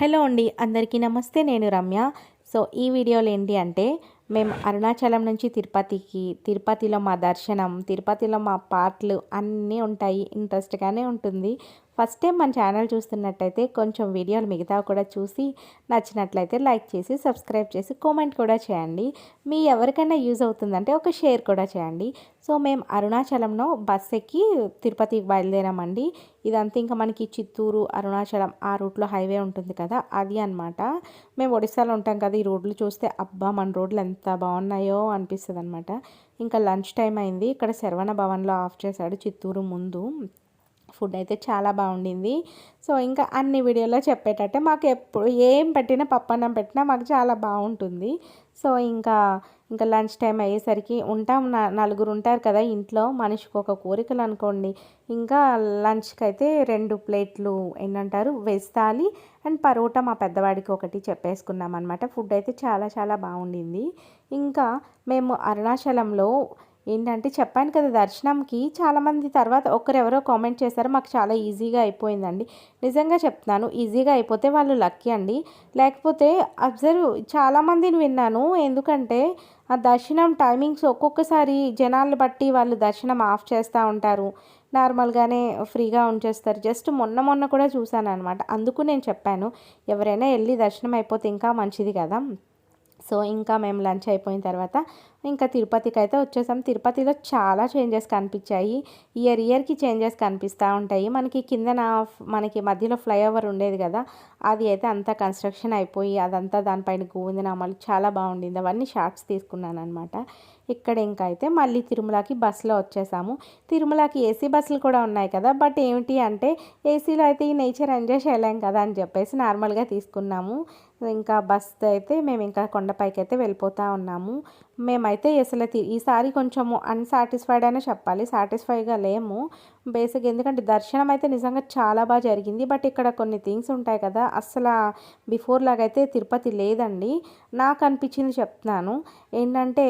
Hello అండి అందరికీ నమస్తే నేను రమ్య. సో ఈ వీడియోలు ఏంటి అంటే మేము అరుణాచలం నుంచి తిరుపతికి తిరుపతిలో మా దర్శనం తిరుపతిలో మా పాటలు అన్నీ ఉంటాయి ఇంట్రెస్ట్గానే ఉంటుంది. ఫస్ట్ టైం మన ఛానల్ చూస్తున్నట్టయితే కొంచెం వీడియోలు మిగతా కూడా చూసి నచ్చినట్లయితే లైక్ చేసి సబ్స్క్రైబ్ చేసి కామెంట్ కూడా చేయండి. మీ ఎవరికైనా యూజ్ అవుతుందంటే ఒక షేర్ కూడా చేయండి. సో మేము అరుణాచలంలో బస్ ఎక్కి తిరుపతికి బయలుదేరామండి. ఇదంతా ఇంకా మనకి చిత్తూరు అరుణాచలం ఆ రూట్లో హైవే ఉంటుంది కదా అది అనమాట మేము ఒడిశాలో ఉంటాం కదా ఈ రోడ్లు చూస్తే అబ్బా మన రోడ్లు ఎంత ఎంత బాగున్నాయో అనిపిస్తుంది అనమాట ఇంకా లంచ్ టైం అయింది. ఇక్కడ శరవణ భవన్లో ఆఫ్ చేశాడు చిత్తూరు ముందు. ఫుడ్ అయితే చాలా బాగుండింది. సో ఇంకా అన్ని వీడియోలో చెప్పేటట్టే మాకు ఎప్పుడు ఏం పెట్టినా పప్పన్నం పెట్టినా మాకు చాలా బాగుంటుంది. సో ఇంకా ఇంకా లంచ్ టైం అయ్యేసరికి ఉంటాం. నలుగురు ఉంటారు కదా ఇంట్లో. మనిషికి ఒక కోరికలు అనుకోండి. ఇంకా లంచ్కి అయితే రెండు ప్లేట్లు ఏంటంటారు వెజ్ థాలి అండ్ పరోటా మా పెద్దవాడికి ఒకటి చెప్పేసుకున్నాం అనమాట ఫుడ్ అయితే చాలా చాలా బాగుండింది. ఇంకా మేము అరుణాచలంలో ఏంటంటే చెప్పాను కదా దర్శనంకి చాలామంది తర్వాత ఒకరెవరో కామెంట్ చేశారు మాకు చాలా ఈజీగా అయిపోయిందండి. నిజంగా చెప్తున్నాను ఈజీగా అయిపోతే వాళ్ళు లక్కీ అండి. లేకపోతే అబ్జర్వ్ చాలామందిని విన్నాను. ఎందుకంటే ఆ దర్శనం టైమింగ్స్ ఒక్కొక్కసారి జనాలు బట్టి వాళ్ళు దర్శనం ఆఫ్ చేస్తూ ఉంటారు. నార్మల్గానే ఫ్రీగా ఉంచేస్తారు. జస్ట్ మొన్న మొన్న కూడా చూశాను అనమాట అందుకు నేను చెప్పాను ఎవరైనా వెళ్ళి దర్శనం అయిపోతే ఇంకా మంచిది కదా. సో ఇంకా మేము లంచ్ అయిపోయిన తర్వాత ఇంకా తిరుపతికి అయితే వచ్చేసాం. తిరుపతిలో చాలా చేంజెస్ కనిపించాయి. ఇయర్ ఇయర్కి చేంజెస్ కనిపిస్తూ ఉంటాయి. మనకి కిందన మనకి మధ్యలో ఫ్లైఓవర్ ఉండేది కదా అది అయితే అంతా కన్స్ట్రక్షన్ అయిపోయి అదంతా దానిపైన గోవిందనామాలు చాలా బాగుండింది. అవన్నీ షార్ట్స్ తీసుకున్నాను అనమాట ఇక్కడ ఇంకా అయితే మళ్ళీ తిరుమలకి బస్సులో వచ్చేసాము. తిరుమలకి ఏసీ బస్సులు కూడా ఉన్నాయి కదా బట్ ఏమిటి అంటే ఏసీలో అయితే ఈ నేచర్ ఎంజాయ్ చేయలేం కదా అని చెప్పేసి నార్మల్గా తీసుకున్నాము. ఇంకా బస్ అయితే మేము ఇంకా కొండపైకి అయితే వెళ్ళిపోతూ ఉన్నాము. మేమైతే అసలు ఈసారి కొంచెము అన్సాటిస్ఫైడ్ అనే చెప్పాలి. సాటిస్ఫైగా లేము. బేసిక్ ఎందుకంటే దర్శనం అయితే నిజంగా చాలా బాగా జరిగింది. బట్ ఇక్కడ కొన్ని థింగ్స్ ఉంటాయి కదా అస్సలు బిఫోర్ లాగైతే తిరుపతి లేదండి. నాకు అనిపించింది చెప్తున్నాను. ఏంటంటే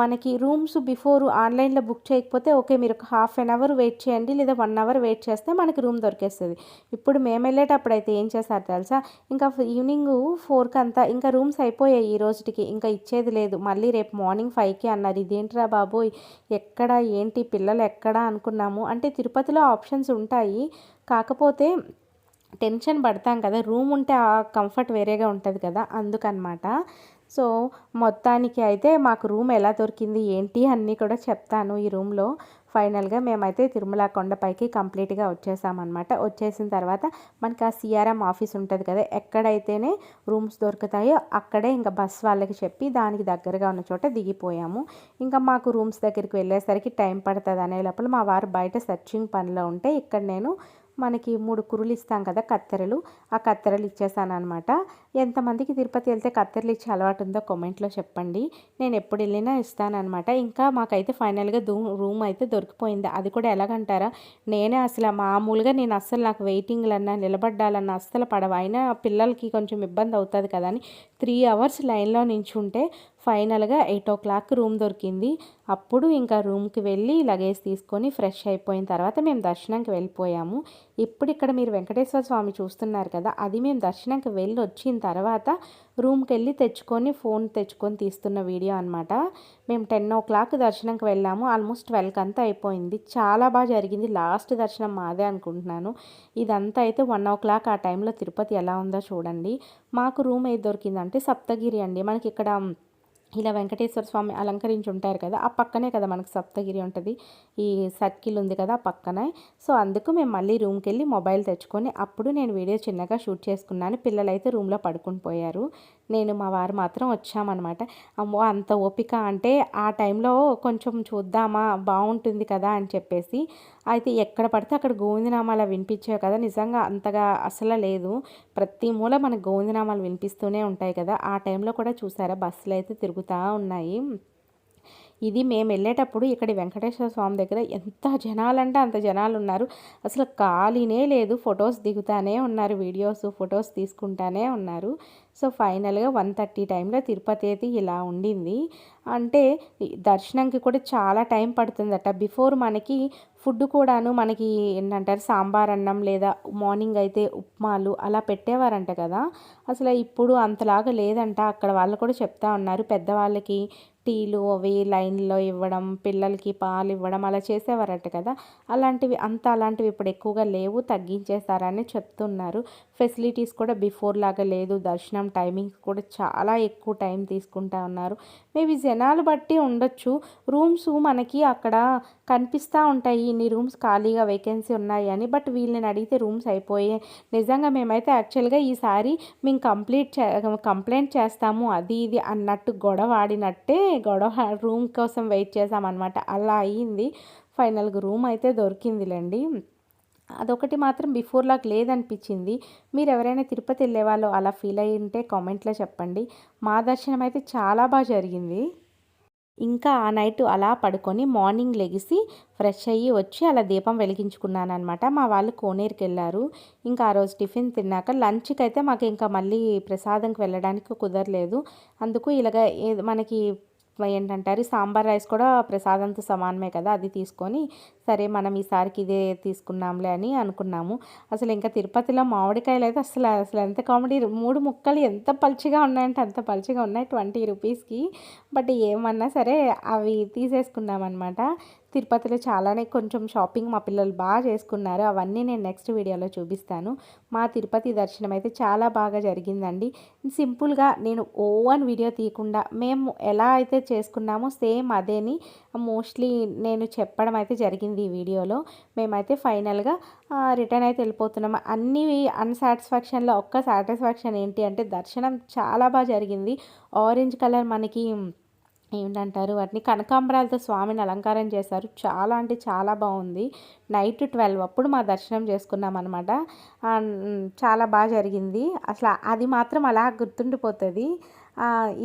మనకి రూమ్స్ బిఫోర్ ఆన్లైన్లో బుక్ చేయకపోతే ఓకే మీరు ఒక హాఫ్ అన్ అవర్ వెయిట్ చేయండి. లేదా వన్ అవర్ వెయిట్ చేస్తే మనకి రూమ్ దొరికేస్తుంది. ఇప్పుడు మేము వెళ్ళేటప్పుడు అయితే ఏం చేస్తారు తెలుసా? ఇంకా ఈవినింగ్ ఫోర్కి అంతా ఇంకా రూమ్స్ అయిపోయాయి ఈ రోజుకి ఇంకా ఇచ్చేది లేదు. మళ్ళీ రేపు మార్నింగ్ ఫైవ్కి అన్నారు. ఇదేంట్రా బాబోయ్? ఎక్కడ? ఏంటి? పిల్లలు ఎక్కడ? అనుకున్నాము. అంటే తిరుపతిలో ఆప్షన్స్ ఉంటాయి. కాకపోతే టెన్షన్ పడతాం కదా. రూమ్ ఉంటే ఆ కంఫర్ట్ వేరేగా ఉంటుంది కదా. అందుకనమాట. సో మొత్తానికి అయితే మాకు రూమ్ ఎలా దొరికింది ఏంటి అన్నీ కూడా చెప్తాను ఈ రూమ్లో. ఫైనల్గా మేమైతే తిరుమల కొండపైకి కంప్లీట్గా వచ్చేసామన్నమాట. వచ్చేసిన తర్వాత మనకి ఆ సిఆర్ఎం ఆఫీస్ ఉంటుంది కదా ఎక్కడైతేనే రూమ్స్ దొరుకుతాయో అక్కడే ఇంకా బస్ వాళ్ళకి చెప్పి దానికి దగ్గరగా ఉన్న చోట దిగిపోయాము. ఇంకా మాకు రూమ్స్ దగ్గరికి వెళ్ళేసరికి టైం పడుతుంది అనే లోపల మా వారు బయట సర్చింగ్ పనిలో ఉంటే ఇక్కడ నేను మనకి మూడు కురులు ఇస్తాం కదా కత్తెరలు. ఆ కత్తెరలు ఇచ్చేసాను అనమాట ఎంతమందికి తిరుపతి వెళ్తే కత్తెరలు ఇచ్చే అలవాటు ఉందో కామెంట్లో చెప్పండి. నేను ఎప్పుడు వెళ్ళినా ఇస్తానమాట ఇంకా మాకైతే ఫైనల్గా దూ రూమ్ అయితే దొరికిపోయింది. అది కూడా ఎలాగంటారా? నేనే అసలు మామూలుగా నేను అస్సలు నాకు వెయిటింగ్లన్నా నిలబడ్డాలన్నా అస్సలు పడవ. అయినా పిల్లలకి కొంచెం ఇబ్బంది అవుతుంది కదా అని త్రీ అవర్స్ లైన్లో నించుంటే ఫైనల్గా ఎయిట్ ఓ క్లాక్ రూమ్ దొరికింది. అప్పుడు ఇంకా రూమ్కి వెళ్ళి లగేజ్ తీసుకొని ఫ్రెష్ అయిపోయిన తర్వాత మేము దర్శనంకి వెళ్ళిపోయాము. ఇప్పుడు ఇక్కడ మీరు వెంకటేశ్వర స్వామి చూస్తున్నారు కదా అది మేము దర్శనంకి వెళ్ళి వచ్చిన తర్వాత రూమ్కి వెళ్ళి తెచ్చుకొని ఫోన్ తెచ్చుకొని తీస్తున్న వీడియో అనమాట మేము టెన్ ఓ క్లాక్ దర్శనంకి వెళ్ళాము. ఆల్మోస్ట్ ట్వెల్వ్కి అంతా అయిపోయింది. చాలా బాగా జరిగింది. లాస్ట్ దర్శనం మాదే అనుకుంటున్నాను. ఇదంతా అయితే వన్ ఓ క్లాక్ ఆ టైంలో తిరుపతి ఎలా ఉందో చూడండి. మాకు రూమ్ ఏది దొరికిందంటే సప్తగిరి అండి. మనకి ఇక్కడ ఇలా వెంకటేశ్వర స్వామి అలంకరించి ఉంటారు కదా ఆ పక్కనే కదా మనకు సప్తగిరి ఉంటుంది. ఈ సర్కిల్ ఉంది కదా ఆ పక్కనే. సో అందుకు మేము మళ్ళీ రూమ్కి వెళ్ళి మొబైల్ తెచ్చుకొని అప్పుడు నేను వీడియో చిన్నగా షూట్ చేసుకున్నాను. పిల్లలు అయితే రూమ్లో పడుకుని పోయారు. నేను మా వారు మాత్రం వచ్చామన్నమాట. అమ్మో అంత ఓపిక అంటే ఆ టైంలో కొంచెం చూద్దామా బాగుంటుంది కదా అని చెప్పేసి అయితే ఎక్కడ పడితే అక్కడ గోవిందనామాలు వినిపించావు కదా. నిజంగా అంతగా అసలు లేదు. ప్రతి మూల మనకు గోవిందనామాలు వినిపిస్తూనే ఉంటాయి కదా. ఆ టైంలో కూడా చూసారా? బస్సులు అయితే తిరుగుతూ ఉన్నాయి. ఇది మేము వెళ్ళేటప్పుడు ఇక్కడ వెంకటేశ్వర స్వామి దగ్గర ఎంత జనాలంటే అంత జనాలు ఉన్నారు అసలు ఖాళీనే లేదు. ఫొటోస్ దిగుతానే ఉన్నారు. వీడియోస్ ఫొటోస్ తీసుకుంటానే ఉన్నారు. సో ఫైనల్గా వన్ థర్టీ టైంలో తిరుపతి అయితే ఇలా ఉండింది. అంటే దర్శనంకి కూడా చాలా టైం పడుతుందట. బిఫోర్ మనకి ఫుడ్ కూడాను మనకి ఏంటంటారు? సాంబార్ అన్నం లేదా మార్నింగ్ అయితే ఉప్మాలు అలా పెట్టేవారంట కదా. అసలు ఇప్పుడు అంతలాగా లేదంట. అక్కడ వాళ్ళు కూడా చెప్తా ఉన్నారు. పెద్దవాళ్ళకి టీలు అవి లైన్లో ఇవ్వడం పిల్లలకి పాలు ఇవ్వడం అలా చేసేవారట కదా. అలాంటివి అంత అలాంటివి ఇప్పుడు ఎక్కువగా లేవు తగ్గించేస్తారని చెప్తున్నారు. ఫెసిలిటీస్ కూడా బిఫోర్ లాగా లేదు. దర్శనం టైమింగ్స్ కూడా చాలా ఎక్కువ టైం తీసుకుంటా ఉన్నారు. మేబీ జనాలు బట్టి ఉండొచ్చు. రూమ్స్ మనకి అక్కడ కనిపిస్తూ ఉంటాయి. ఇన్ని రూమ్స్ ఖాళీగా వేకెన్సీ ఉన్నాయి అని. బట్ వీళ్ళని అడిగితే రూమ్స్ అయిపోయాయి. నిజంగా మేమైతే యాక్చువల్గా ఈసారి మేము కంప్లీట్ చే కంప్లైంట్ చేస్తాము. అది ఇది అన్నట్టు గొడవ ఆడినట్టే గొడవ రూమ్ కోసం వెయిట్ చేసామన్నమాట అలా అయ్యింది ఫైనల్గా రూమ్ అయితే దొరికిందిలేండి. అదొకటి మాత్రం బిఫోర్ లాగా లేదనిపించింది. మీరు ఎవరైనా తిరుపతి వెళ్ళే వాళ్ళు అలా ఫీల్ అయ్యి ఉంటే కామెంట్లో చెప్పండి. మా దర్శనం అయితే చాలా బాగా జరిగింది. ఇంకా ఆ నైట్ అలా పడుకొని మార్నింగ్ లెగిసి ఫ్రెష్ అయ్యి వచ్చి అలా దీపం వెలిగించుకున్నాను అనమాట మా వాళ్ళు కోనేరుకి వెళ్ళారు. ఇంకా ఆ రోజు టిఫిన్ తిన్నాక లంచ్కి అయితే మాకు ఇంకా మళ్ళీ ప్రసాదంకి వెళ్ళడానికి కుదరలేదు. అందుకు ఇలాగ మనకి ఏంటంటారు? సాంబార్ రైస్ కూడా ప్రసాదంతో సమానమే కదా అది తీసుకొని సరే మనం ఈసారికి ఇదే తీసుకున్నాంలే అని అనుకున్నాము. అసలు ఇంకా తిరుపతిలో మామిడికాయలు అయితే అసలు అసలు ఎంత కామెడీ. మూడు ముక్కలు ఎంత పల్చిగా ఉన్నాయంటే అంత పల్చిగా ఉన్నాయి ట్వంటీ రూపీస్కి. బట్ ఏమన్నా సరే అవి తీసేసుకున్నాం అనమాట తిరుపతిలో చాలానే కొంచెం షాపింగ్ మా పిల్లలు బాగా చేసుకున్నారు. అవన్నీ నేను నెక్స్ట్ వీడియోలో చూపిస్తాను. మా తిరుపతి దర్శనం అయితే చాలా బాగా జరిగిందండి. సింపుల్గా నేను ఓవన్ వీడియో తీయకుండా మేము ఎలా అయితే చేసుకున్నామో సేమ్ అదేని మోస్ట్లీ నేను చెప్పడం అయితే జరిగింది. ఈ వీడియోలో మేమైతే ఫైనల్గా రిటర్న్ అయితే వెళ్ళిపోతున్నాము అన్ని అన్సాటిస్ఫాక్షన్లో ఒక్క సాటిస్ఫాక్షన్ ఏంటి అంటే దర్శనం చాలా బాగా జరిగింది. ఆరెంజ్ కలర్ మనకి ఏంటంటారు? వాటిని కనకాంబరాలతో స్వామిని అలంకారం చేశారు. చాలా అంటే చాలా బాగుంది. నైట్ ట్వెల్వ్ అప్పుడు మా దర్శనం చేసుకున్నాం అనమాట చాలా బాగా జరిగింది. అసలు అది మాత్రం అలా గుర్తుండిపోతుంది.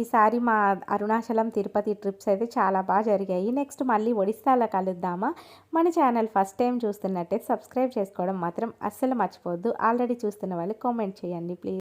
ఈసారి మా అరుణాచలం తిరుపతి ట్రిప్స్ అయితే చాలా బాగా జరిగాయి. నెక్స్ట్ మళ్ళీ ఒడిస్సాలో కలుద్దామా? మన ఛానల్ ఫస్ట్ టైం చూస్తున్నట్టే సబ్స్క్రైబ్ చేసుకోవడం మాత్రం అస్సలు మర్చిపోవద్దు. ఆల్రెడీ చూస్తున్న వాళ్ళు కామెంట్ చేయండి ప్లీజ్.